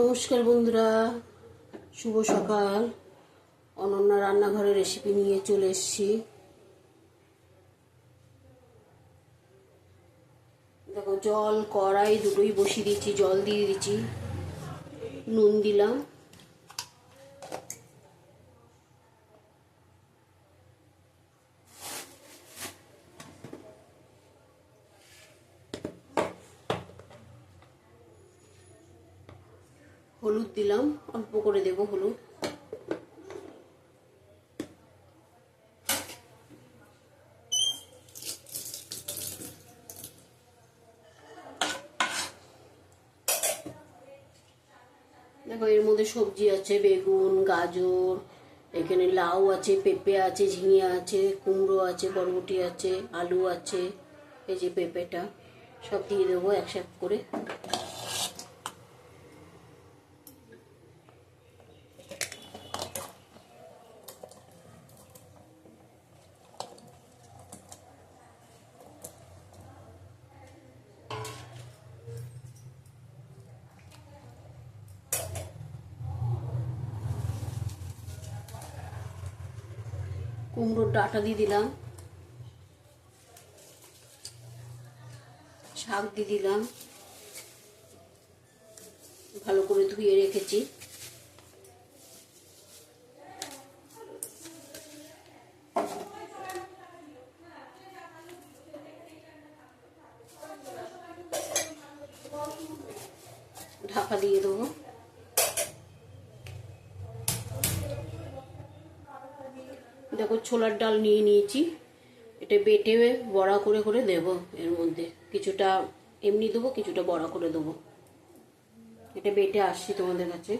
নমস্কার বন্ধুরা। শুভ সকাল। অনন্যা রান্নাঘরের রেসিপি নিয়ে চলে এসেছি। দেখো, জল, কড়াই দুটোই বসিয়ে দিচ্ছি জল দিয়ে দিচ্ছি নুন দিলাম। হলুদ দিলাম, অল্প করে দেব হলুদ। দেখো, এর মধ্যে সবজি আছে, বেগুন, গাজর, এখানে লাউ আছে, পেঁপে আছে, ঝিঙে আছে, কুমড়ো আছে, বরবটি আছে, আলু আছে, এই যে পেঁপেটা, সব দিয়ে দেবো একসাথে করে। কুমড়োর ডাটা দিয়ে দিলাম। শাক দিয়ে দিলাম। ভালো করে ধুয়ে রেখেছি। ঢাকা দিয়ে দেবো। দেখো ছোলার ডাল নিয়ে নিয়েছি। এটা বেটে বড়া করে করে দেব এর মধ্যে। কিছুটা এমনি দেবো, কিছুটা বড়া করে দেবো। এটা বেটে আসছি তোমাদের কাছে।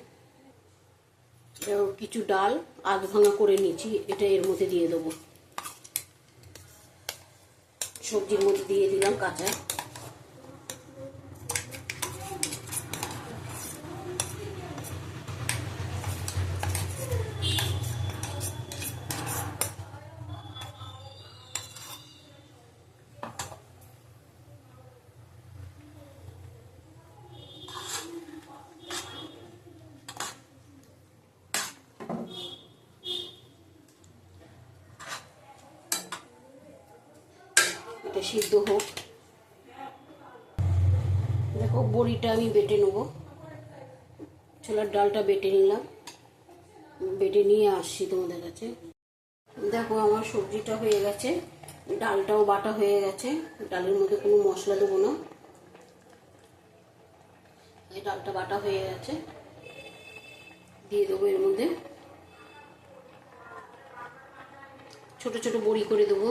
কিছু ডাল আধ ভাঙা করে নিয়েছি, এটা এর মধ্যে দিয়ে দেবো। সবজির মধ্যে দিয়ে দিলাম কাঁচা। এটা সিদ্ধ হোক। দেখো, বড়িটা আমি বেটে নেব। ছোলার ডালটা বেটে নিলাম। বেটে নিয়ে আসছি তোমাদের কাছে। দেখো, আমার সবজিটা হয়ে গেছে। ডালটাও বাটা হয়ে গেছে। ডালের মধ্যে কোনো মশলা দেবো না। এই ডালটা বাটা হয়ে গেছে। দিয়ে দেবো এর মধ্যে। ছোট ছোট বড়ি করে দেবো।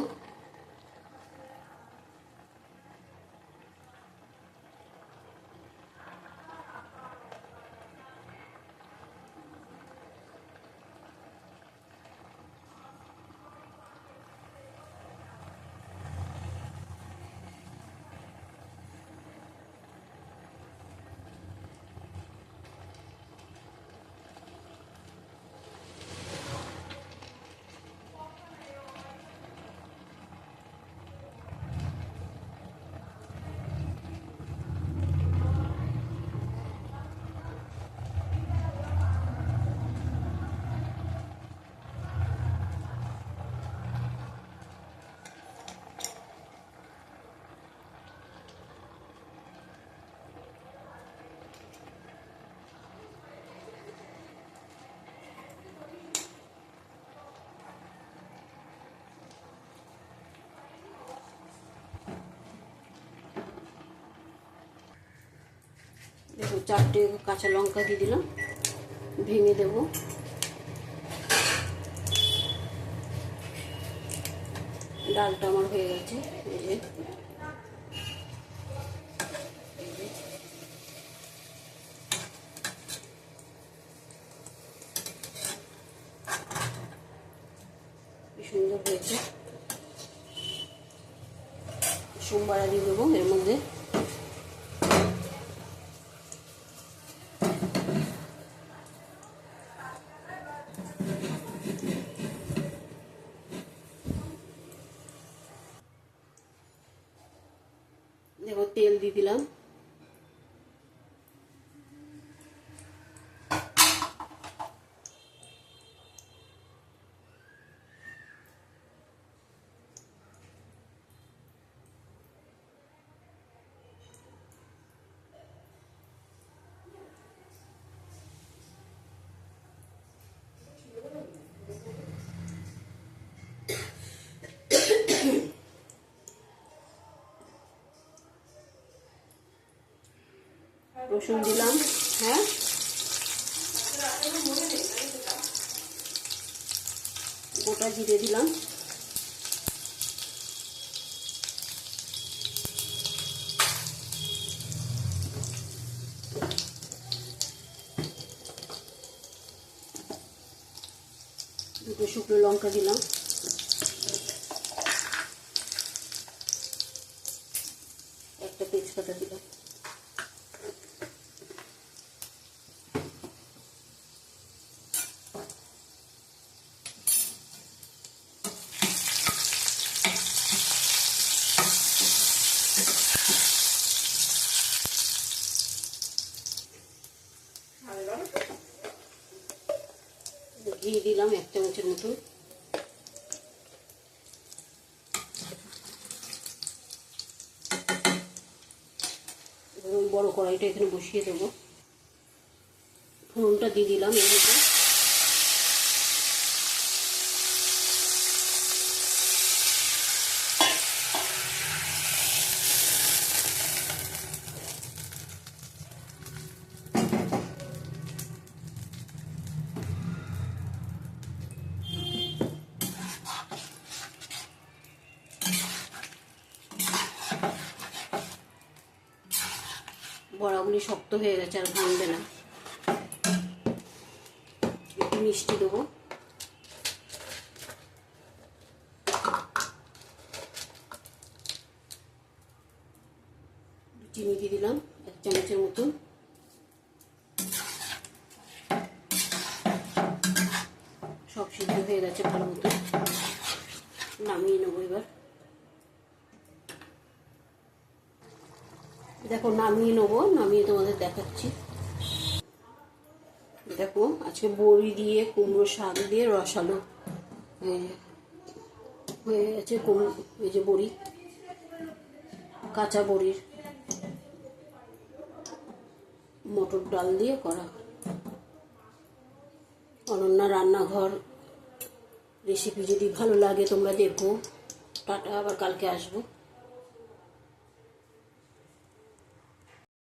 দেখো চারটে কাঁচা লঙ্কা দিয়ে দিলাম, ভেঙে দেব। ডালটা আমার হয়ে গেছে, এই সুন্দর হয়েছে। সোমবার দিয়ে দেবো এর মধ্যে দেখো তেল দিয়ে দিলাম। রসুন দিলাম হ্যাঁ গোটা জিরে দিলাম দুটো শুকনো লঙ্কা দিলাম একটা তেজপাতা দিলাম ঘি দিলাম এক চামচের মতো। বড় কড়াইটা এখানে বসিয়ে দেবো। ফোনটা দিয়ে দিলাম এর মধ্যে। বড়াগুলি শক্ত হয়ে গেছে আর ভাঙবে না। একটু মিষ্টি দেবো। চিনি দিয়ে দিলাম, এক চামচের মতন সব সিদ্ধ হয়ে গেছে ভালো মতো। নামিয়ে নেব এবার। দেখো, নামিয়ে নেব, নামিয়ে তোমাদের দেখাচ্ছি। দেখো, আজকে বড়ি দিয়ে, কুমড়ো শাক দিয়ে রসালো। হয়ে গেছে কুমড়ো এই যে বড়ি, কাঁচা বড়ির। মটর ডাল দিয়ে করা। অনন্যা রান্নাঘর রেসিপি যদি ভালো লাগে, তোমরা দেখো। টাটা, আবার কালকে আসব।